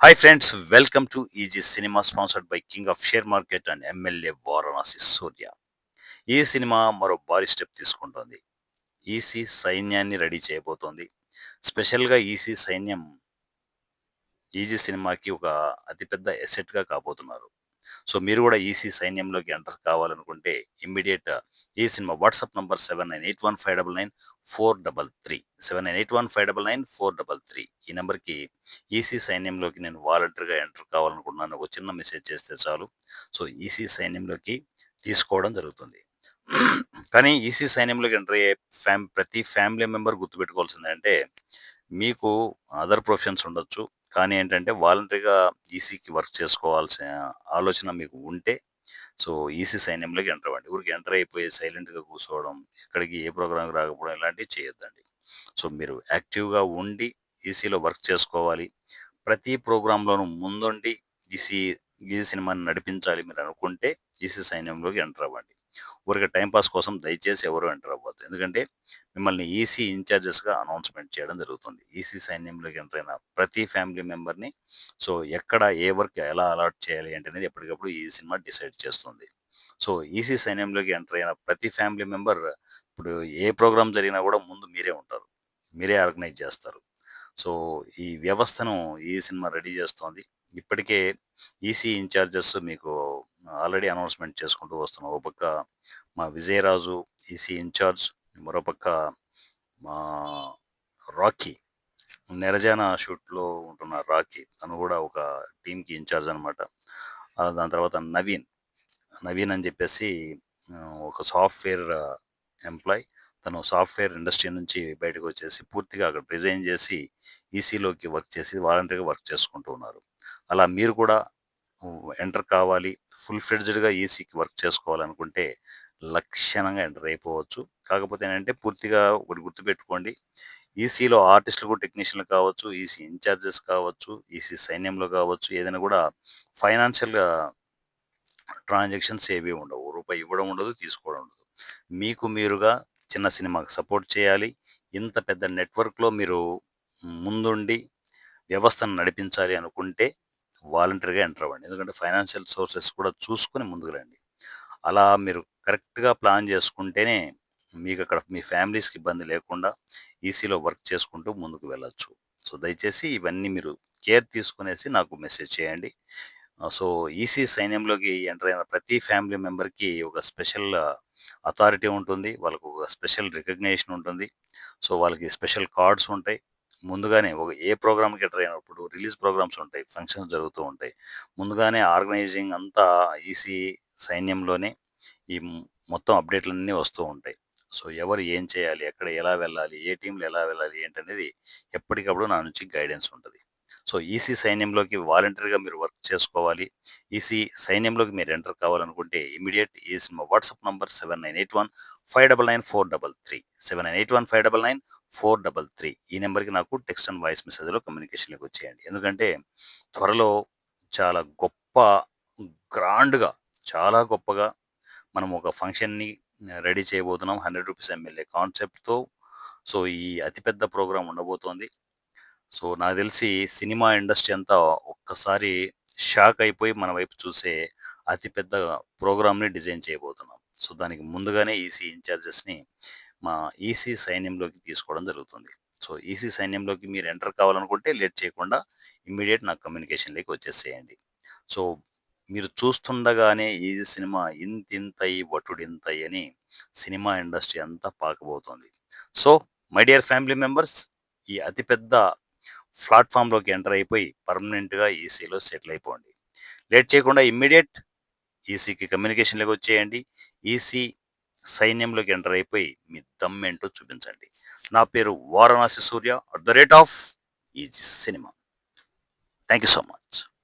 Hi friends welcome to Easy Cinema sponsored by king of share market and MLA Varanasi Surya ఈ cinema మరో భారీ step తీసుకుంటోంది. EC సైన్యాన్ని ready చేయబోతోంది. స్పెషల్గా ఈసీ సైన్యం ఈజీ సినిమాకి ఒక అతిపెద్ద ఎసెట్గా కాబోతున్నారు. సో మీరు కూడా ఈసీ సైన్యంలోకి ఎంటర్ కావాలనుకుంటే ఇమ్మీడియట్ ఈ cinema WhatsApp number seven nine eight one five double nine four double three seven nine eight one five double nine four double three ఈ నెంబర్కి ఈసీ సైన్యంలోకి నేను వాలంటీర్గా ఎంటర్ కావాలనుకుంటున్నాను. ఒక చిన్న మెసేజ్ చేస్తే చాలు. సో ఈసీ సైన్యంలోకి తీసుకోవడం జరుగుతుంది. కానీ ఈసీ సైన్యంలోకి ఎంటర్ అయ్యే ఫ్యామ్ ప్రతి ఫ్యామిలీ మెంబర్ గుర్తుపెట్టుకోవాల్సింది అంటే మీకు అదర్ ప్రొఫెషన్స్ ఉండొచ్చు. కానీ ఏంటంటే వాలంటరీగా ఈసీకి వర్క్ చేసుకోవాల్సిన ఆలోచన మీకు ఉంటే సో ఈసీ సైన్యంలోకి ఎంటర్ అవ్వండి. ఊరికి ఎంటర్ అయిపోయి సైలెంట్గా కూర్చోవడం ఎక్కడికి ఏ ప్రోగ్రామ్కి రాకపోవడం ఇలాంటివి చేయొద్దండి. సో మీరు యాక్టివ్గా ఉండి ఈసీలో వర్క్ చేసుకోవాలి. ప్రతి ప్రోగ్రాంలోనూ ముందుండి ఈసీ ఈ సినిమాని నడిపించాలి మీరు అనుకుంటే ఈసీ సైన్యంలోకి ఎంటర్ అవ్వండి. ఊరికి టైంపాస్ కోసం దయచేసి ఎవరు ఎంటర్ ఎందుకంటే మిమ్మల్ని ఈసీ ఇన్ఛార్జెస్గా అనౌన్స్మెంట్ చేయడం జరుగుతుంది. ఈసీ సైన్యంలోకి ఎంటర్ అయిన ప్రతి ఫ్యామిలీ మెంబర్ని సో ఎక్కడ ఏ వర్క్ ఎలా అలాట్ చేయాలి అంటే అనేది ఎప్పటికప్పుడు ఈ సినిమా డిసైడ్ చేస్తుంది. సో ఈసీ సైన్యంలోకి ఎంటర్ అయిన ప్రతి ఫ్యామిలీ మెంబర్ ఇప్పుడు ఏ ప్రోగ్రామ్ జరిగినా కూడా ముందు మీరే ఉంటారు. మీరే ఆర్గనైజ్ చేస్తారు. సో ఈ వ్యవస్థను ఈ సినిమా రెడీ చేస్తోంది. ఇప్పటికే ఈసీ ఇన్ఛార్జెస్ మీకు ఆల్రెడీ అనౌన్స్మెంట్ చేసుకుంటూ వస్తున్నాం ఒక పక్క మా విజయరాజు ఈసీ ఇన్ఛార్జ్ మరోపక్క మా రాకీ నెరజాన షూట్లో ఉంటున్న రాకీ తను కూడా ఒక టీంకి ఇన్ఛార్జ్ అనమాట దాని తర్వాత నవీన్ నవీన్ అని చెప్పేసి ఒక సాఫ్ట్వేర్ ఎంప్లాయ్. తను సాఫ్ట్వేర్ ఇండస్ట్రీ నుంచి బయటకు వచ్చేసి పూర్తిగా అక్కడ రిజైన్ చేసి ఈసీలోకి వర్క్ చేసి వాలంటీర్గా వర్క్ చేసుకుంటూ ఉన్నారు. అలా మీరు కూడా ఎంటర్ కావాలి ఫుల్ ఫ్లెడ్జ్డ్గా ఈసీకి వర్క్ చేసుకోవాలనుకుంటే లక్షణంగా ఎంటర్ అయిపోవచ్చు. కాకపోతే ఏంటంటే పూర్తిగా ఒకటి గుర్తుపెట్టుకోండి. ఈసీలో ఆర్టిస్టులు కూడా టెక్నీషియన్లు కావచ్చు ఈసీ ఇన్ఛార్జెస్ కావచ్చు ఈసీ సైన్యంలో కావచ్చు ఏదైనా కూడా ఫైనాన్షియల్గా ట్రాన్సాక్షన్స్ ఏవి ఉండవు. రూపాయి ఇవ్వడం ఉండదు తీసుకోవడం ఉండదు. మీకు మీరుగా చిన్న సినిమాకి సపోర్ట్ చేయాలి. ఇంత పెద్ద నెట్వర్క్లో మీరు ముందుండి వ్యవస్థను నడిపించాలి అనుకుంటే వాలంటీర్గా ఎంటర్ అవ్వండి. ఎందుకంటే ఫైనాన్షియల్ సోర్సెస్ కూడా చూసుకొని ముందుకు రండి. అలా మీరు కరెక్ట్గా ప్లాన్ చేసుకుంటేనే మీకు అక్కడ మీ ఫ్యామిలీస్కి ఇబ్బంది లేకుండా ఈసీలో వర్క్ చేసుకుంటూ ముందుకు వెళ్ళొచ్చు. సో దయచేసి ఇవన్నీ మీరు కేర్ తీసుకునేసి నాకు మెసేజ్ చేయండి. సో ఈసీ సైన్యంలోకి ఎంటర్ అయిన ప్రతి ఫ్యామిలీ మెంబర్కి ఒక స్పెషల్ అథారిటీ ఉంటుంది. వాళ్ళకు ఒక స్పెషల్ రికగ్నేషన్ ఉంటుంది. సో వాళ్ళకి స్పెషల్ కార్డ్స్ ఉంటాయి. ముందుగానే ఒక ఏ ప్రోగ్రామ్కి ఎంటర్ అయినప్పుడు రిలీజ్ ప్రోగ్రామ్స్ ఉంటాయి. ఫంక్షన్స్ జరుగుతూ ఉంటాయి. ముందుగానే ఆర్గనైజింగ్ అంతా ఈసీ సైన్యంలోనే ఈ మొత్తం అప్డేట్లన్నీ వస్తూ ఉంటాయి. సో ఎవరు ఏం చేయాలి ఎక్కడ ఎలా వెళ్ళాలి ఏ టీంలు ఎలా వెళ్ళాలి ఏంటనేది ఎప్పటికప్పుడు నా నుంచి గైడెన్స్ ఉంటుంది. సో ఈసీ సైన్యంలోకి వాలంటీర్గా మీరు వర్క్ చేసుకోవాలి. ఈసీ సైన్యంలోకి మీరు ఎంటర్ కావాలనుకుంటే ఇమీడియట్ ఈస్ మా WhatsApp number seven nine eight one five double nine four double three seven nine eight one five double nine four double three. ఈ నెంబర్కి నాకు టెక్స్ట్ అండ్ వాయిస్ మెసేజ్లో కమ్యూనికేషన్లోకి వచ్చేయండి. ఎందుకంటే త్వరలో చాలా గొప్ప గ్రాండ్గా చాలా గొప్పగా మనం ఒక ఫంక్షన్ని రెడీ చేయబోతున్నాం. హండ్రెడ్ రూపీస్ ఎమ్మెల్యే కాన్సెప్ట్తో. సో ఈ అతిపెద్ద ప్రోగ్రాం ఉండబోతోంది. సో నాకు తెలిసి సినిమా ఇండస్ట్రీ అంతా ఒక్కసారి షాక్ అయిపోయి మన వైపు చూసే అతిపెద్ద ప్రోగ్రామ్ని డిజైన్ చేయబోతున్నాం. సో దానికి ముందుగానే ఈసీ ఇన్ఛార్జెస్ని మా ఈసీ సైన్యంలోకి తీసుకోవడం జరుగుతుంది. సో ఈసీ సైన్యంలోకి మీరు ఎంటర్ కావాలనుకుంటే లేట్ చేయకుండా ఇమ్మీడియట్ నాకు కమ్యూనికేషన్లోకి వచ్చేసేయండి. సో మీరు చూస్తుండగానే ఈ సినిమా ఇంతింతై వటుడింతై అని సినిమా ఇండస్ట్రీ అంతా పాకబోతోంది. So my dear family members ఈ అతిపెద్ద ప్లాట్ఫామ్లోకి ఎంటర్ అయిపోయి పర్మనెంట్గా ఈసీలో సెటిల్ అయిపోండి. లేట్ చేయకుండా ఇమ్మీడియట్ ఈసీకి కమ్యూనికేషన్లోకి వచ్చేయండి. ఈసీ సైన్యంలోకి ఎంటర్ అయిపోయి మీ దమ్మేంటో చూపించండి. నా పేరు Varanasi Surya at the rate of Easy Cinema. Thank you so much.